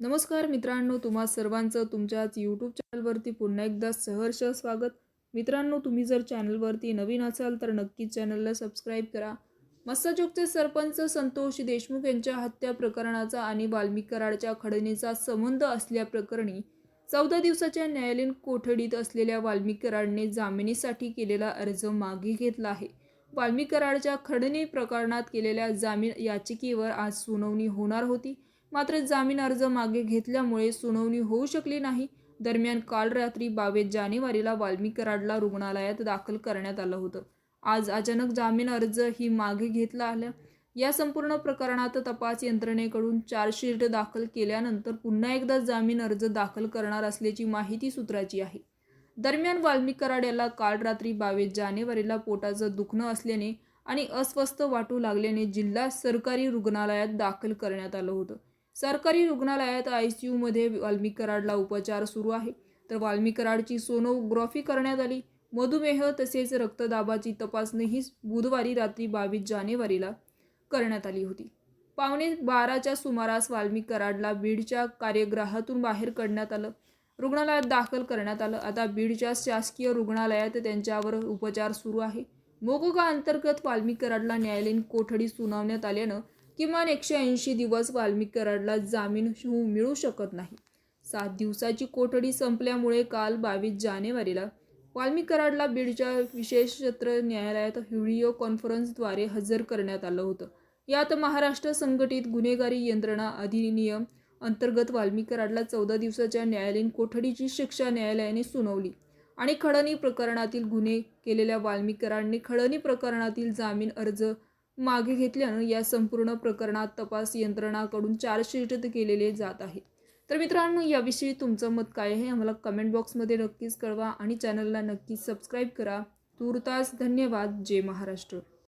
नमस्कार मित्रांनो तुम्हा सर्वांचं तुमच्याच यूट्यूब चॅनलवरती पुन्हा एकदा सहर्ष स्वागत. मित्रांनो तुम्ही जर चॅनलवरती नवीन असाल तर नक्कीच चॅनलला सबस्क्राईब करा. मस्साजोगचे सरपंच संतोष देशमुख यांच्या हत्या प्रकरणाचा आणि वाल्मिक कराडच्या खडणीचा संबंध असल्याप्रकरणी चौदा दिवसाच्या न्यायालयीन कोठडीत असलेल्या वाल्मिक कराडने जामिनीसाठी केलेला अर्ज मागे घेतला आहे. वाल्मिक कराडच्या खडणी प्रकरणात केलेल्या जामीन याचिकेवर आज सुनावणी होणार होती. मात्र जामीन अर्ज मागे घेतल्यामुळे सुनावणी होऊ शकली नाही. दरम्यान काल रात्री बावीस जानेवारीला वाल्मिक कराडला रुग्णालयात दाखल करण्यात आलं होतं. आज अचानक जामीन अर्ज ही मागे घेतला आल्या या संपूर्ण प्रकरणात तपास यंत्रणेकडून चार्जशीट दाखल केल्यानंतर पुन्हा एकदा जामीन अर्ज दाखल करणार असल्याची माहिती सूत्राची आहे. दरम्यान वाल्मिक कराड याला काल रात्री बावीस जानेवारीला पोटाचं दुखणं असल्याने आणि अस्वस्थ वाटू लागल्याने जिल्हा सरकारी रुग्णालयात दाखल करण्यात आलं होतं. सरकारी रुग्णालयात आय सी यूमध्ये वाल्मिक कराडला उपचार सुरू आहे. तर वाल्मिक कराडची सोनोग्राफी करण्यात आली. मधुमेह तसेच रक्तदाबाची तपासणीही बुधवारी रात्री बावीस जानेवारीला करण्यात आली होती. पावणे बाराच्या सुमारास वाल्मिक कराडला बीडच्या कार्यग्रहातून बाहेर काढण्यात आलं. रुग्णालयात दाखल करण्यात आलं. आता बीडच्या शासकीय रुग्णालयात त्यांच्यावर उपचार सुरू आहे. मोकोका अंतर्गत वाल्मिक कराडला न्यायालयीन कोठडी सुनावण्यात आल्यानं किमान एकशे ऐंशी दिवस वाल्मिक कराडला जामीन होऊ- मिळू शकत नाही. सात दिवसाची कोठडी संपल्यामुळे काल बावीस जानेवारीला वाल्मिक कराडला बीडच्या विशेष सत्र न्यायालयात व्हिडिओ कॉन्फरन्सद्वारे हजर करण्यात आलं होतं. यात महाराष्ट्र संघटित गुन्हेगारी यंत्रणा अधिनियम अंतर्गत वाल्मिक कराडला चौदा दिवसाच्या न्यायालयीन कोठडीची शिक्षा न्यायालयाने सुनावली आणि खडणी प्रकरणातील गुन्हे केलेल्या वाल्मिक कराडने खडणी प्रकरणातील जामीन अर्ज मागे घेतल्यानं या संपूर्ण प्रकरणात तपास यंत्रणाकडून चार्जशीट केलेले जात आहे. तर मित्रांनो याविषयी तुमचं मत काय आहे? आम्हाला कमेंट बॉक्समध्ये नक्कीच कळवा आणि चॅनलला नक्कीच सबस्क्राईब करा. तूर्तास धन्यवाद. जय महाराष्ट्र.